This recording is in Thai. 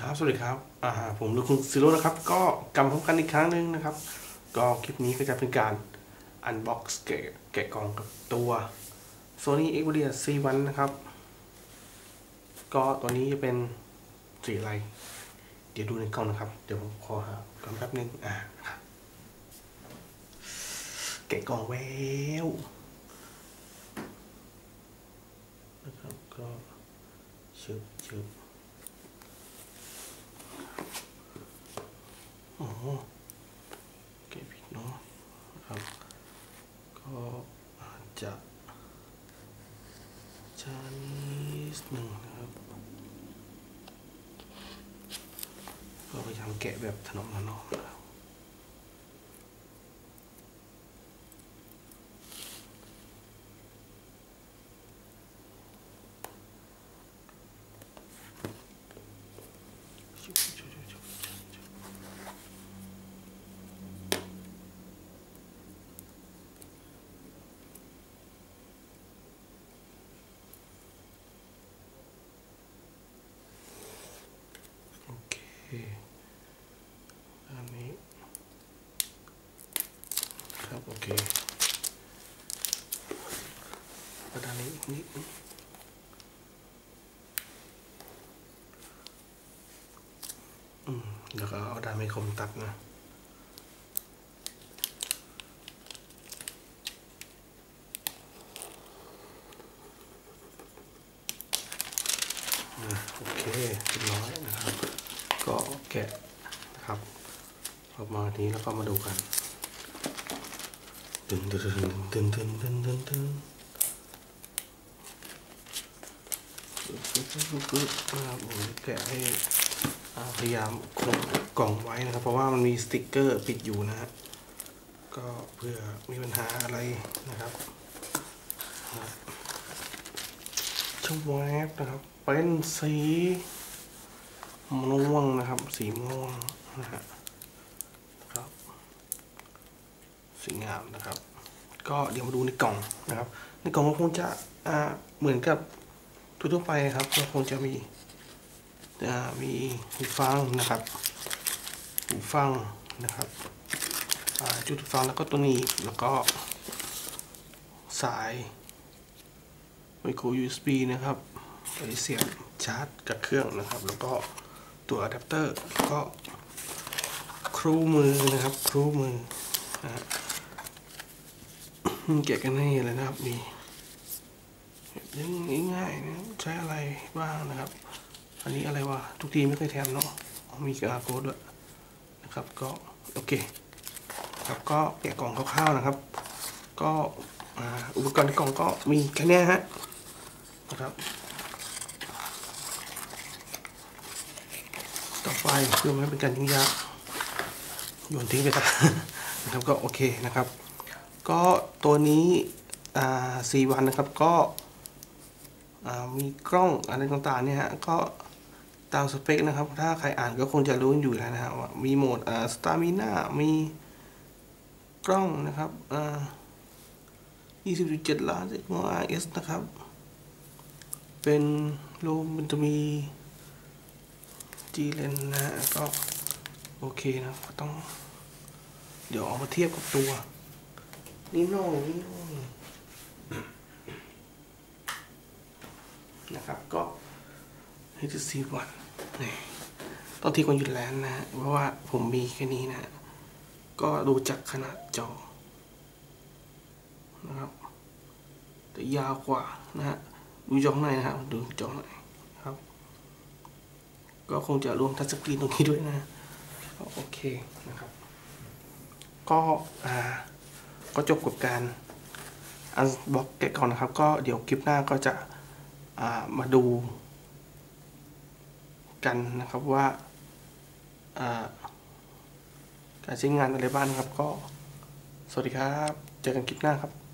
ครับ สวัสดีครับอ่าผมลูกคุณซิโร่นะครับ ก็กลับมาพบกันอีกครั้งหนึ่งนะครับ ก็คลิปนี้ก็จะเป็นการอันบ็อกซ์แกะกล่องกับตัว Sony Xperia C1 นะครับ ก็ตัวนี้จะเป็นสีอะไร เดี๋ยวดูในกล่องนะครับ เดี๋ยวผมขอหาก่อนแป๊บนึงอ่าแกะกล่องแววนะครับก็ชึบชึบ อ๋อเก็บผิดเนาะครับ ก็อาจจะชานิดหนึ่งนะครับ ก็พยายามแกะแบบถนอมถนอมนะครับ โอเค อันนี้ ครับ โอเคแล้วด้านนี้นิดนึงอืมแล้วก็เอาด้านไม่คมตัดนะโอเคเรียบร้อยนะครับ ก็แกะนะครับออกมาทีนี้แล้วก็มาดูกัน ตึงตึงตึงตึงตึงตึงตึงตึงปึ๊บนะครับผมแกะให้พยายามคงกล่องไว้นะครับ เพราะว่ามันมีสติกเกอร์ปิดอยู่นะฮะก็เพื่อมีปัญหาอะไรนะครับชมแวบนะครับ เป็นสีม่วงนะครับ สีม่วงนะฮะครับ สีงามนะครับ ก็เดี๋ยวมาดูในกล่องนะครับ ในกล่องก็คงจะอ่าเหมือนกับทั่วไปครับก็คงจะมีมีหูฟังนะครับหูฟังนะครับจุดฟังแล้วก็ตัวนี้แล้วก็สายไมโคร USB นะครับไปเสียบชาร์จกับเครื่องนะครับ แล้วก็ตัวอะแดปเตอร์ก็ครูมือนะครับครูมือนะ แกะกันให้เลยนะครับมียังง่ายๆนะใช้อะไรบ้างนะครับ อันนี้อะไรวะทุกทีไม่เคยแถมเนาะมีกระโค้ดด้วยนะครับ ก็โอเค ครับก็แกะกล่องคร่าวๆนะครับ ก็อุปกรณ์ในกล่องก็มีแค่นี้ฮะนะครับต่อไปเพื่อไม่ให้เป็นการยุ่งยากโยนทิ้งไปครับนะครับก็โอเคนะครับ ก็ตัวนี้สี่วันนะครับก็มีกล้องอะไรต่างๆเนี่ยฮะก็ตามสเปคนะครับ ถ้าใครอ่านก็คงจะรู้อยู่แล้วนะฮะว่ามีโหมดอ่าสตามิน่ามีกล้องนะครับอ่า20.7 ล้านเซกโม RS นะครับ เป็นรูมมันจะมี G lens นะฮะก็ โอเคนะ ก็ต้อง เดี๋ยวเอามาเทียบกับตัว นี่โน่นี่โน่นะครับก็ HTC One นี่ต้องทีคนหยุดแลนนะ เพราะว่าผมมีแค่นี้นะ ก็ดูจากขนาดจอนะครับแต่ยาวกว่านะฮะดูจอข้างในนะครับดูจอข้างในครับ ก็คงจะรวมทัชสกรีนตรงนี้ด้วยนะ โอเคนะครับ ก็อ่า ก็จบกับการอันบล็อกแกะก่อนนะครับ ก็เดี๋ยวคลิปหน้าก็จะามาดูกันนะครับว่าาการใช้งานอะไรบ้างครับก็สวัสดีครับ เจอกันคลิปหน้าครับ